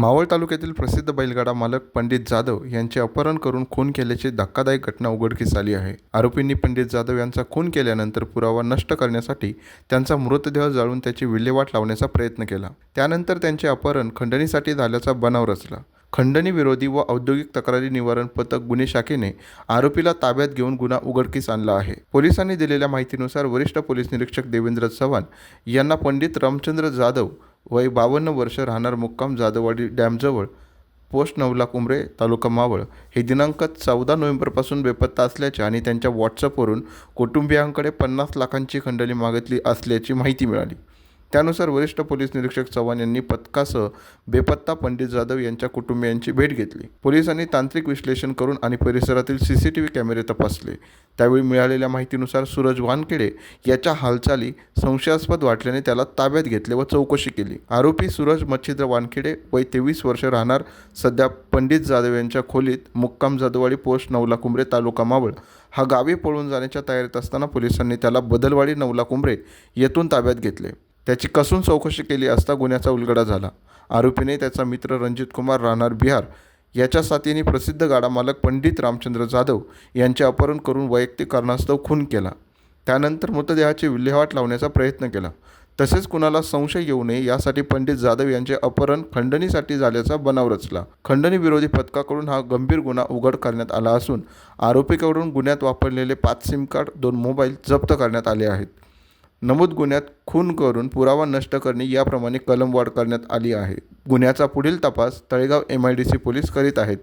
मावळ तालुक्यातील प्रसिद्ध बैलगाडा मालक पंडित जाधव यांचे अपहरण करून खून केल्याची धक्कादायक घटना उघडकीस आली आहे. आरोपींनी पंडित जाधव यांचा खून केल्यानंतर पुरावा नष्ट करण्यासाठी त्यांचा मृतदेह जाळून त्याची विल्हेवाट लावण्याचा प्रयत्न केला. त्यानंतर त्यांचे अपहरण खंडणीसाठी झाल्याचा बनाव रचला. खंडणी विरोधी व औद्योगिक तक्रारी निवारण पथक गुन्हे शाखेने आरोपीला ताब्यात घेऊन गुन्हा उघडकीस आणला आहे. पोलिसांनी दिलेल्या माहितीनुसार वरिष्ठ पोलीस निरीक्षक देवेंद्र चव्हाण यांना पंडित रामचंद्र जाधव वय बावन्न वर्ष राहणार मुक्काम जाधववाडी डॅमजवळ पोस्ट नवला कुंबरे तालुका मावळ. हे दिनांक चौदा नोव्हेंबरपासून बेपत्ता असल्याचे आणि त्यांच्या व्हॉट्सअपवरून कुटुंबियांकडे पन्नास लाखांची खंडणी मागितली असल्याची माहिती मिळाली. त्यानुसार वरिष्ठ पोलीस निरीक्षक चव्हाण यांनी पथकासह बेपत्ता पंडित जाधव यांच्या कुटुंबियांची भेट घेतली. पोलिसांनी तांत्रिक विश्लेषण करून आणि परिसरातील सी सी टी व्ही कॅमेरे तपासले. त्यावेळी मिळालेल्या माहितीनुसार सूरज वानखेडे याच्या हालचाली संशयास्पद वाटल्याने त्याला ताब्यात घेतले व चौकशी केली. आरोपी सूरज मच्छिंद्र वानखेडे वय तेवीस वर्ष राहणार सध्या पंडित जाधव यांच्या खोलीत मुक्काम जाधववाडी पोस्ट नवला कुंभरे तालुका मावळ. हा गावी पळून जाण्याच्या तयारीत असताना पोलिसांनी त्याला बदलवाडी नवला कुंभरे येथून ताब्यात घेतले. त्याची कसून चौकशी केली असता गुन्ह्याचा उलगडा झाला. आरोपीने त्याचा मित्र रणजित कुमार राहणार बिहार याच्या साथीने प्रसिद्ध गाडा मालक पंडित रामचंद्र जाधव यांचे अपहरण करून वैयक्तिक कारणास्तव खून केला. त्यानंतर मृतदेहाची विल्हेवाट लावण्याचा प्रयत्न केला. तसेच कुणाला संशय येऊ नये यासाठी पंडित जाधव यांचे अपहरण खंडणीसाठी झाल्याचा बनाव रचला. खंडणी विरोधी पथकाकडून हा गंभीर गुन्हा उघड करण्यात आला असून आरोपीकडून गुन्ह्यात वापरलेले पाच सिम कार्ड दोन मोबाईल जप्त करण्यात आले आहेत. नमूद गुन्ह्यात खून करून पुरावा नष्ट करणे याप्रमाणे कलमवाढ करण्यात आली आहे. गुन्ह्याचा पुढील तपास Talegaon M I D C police करीत आहेत.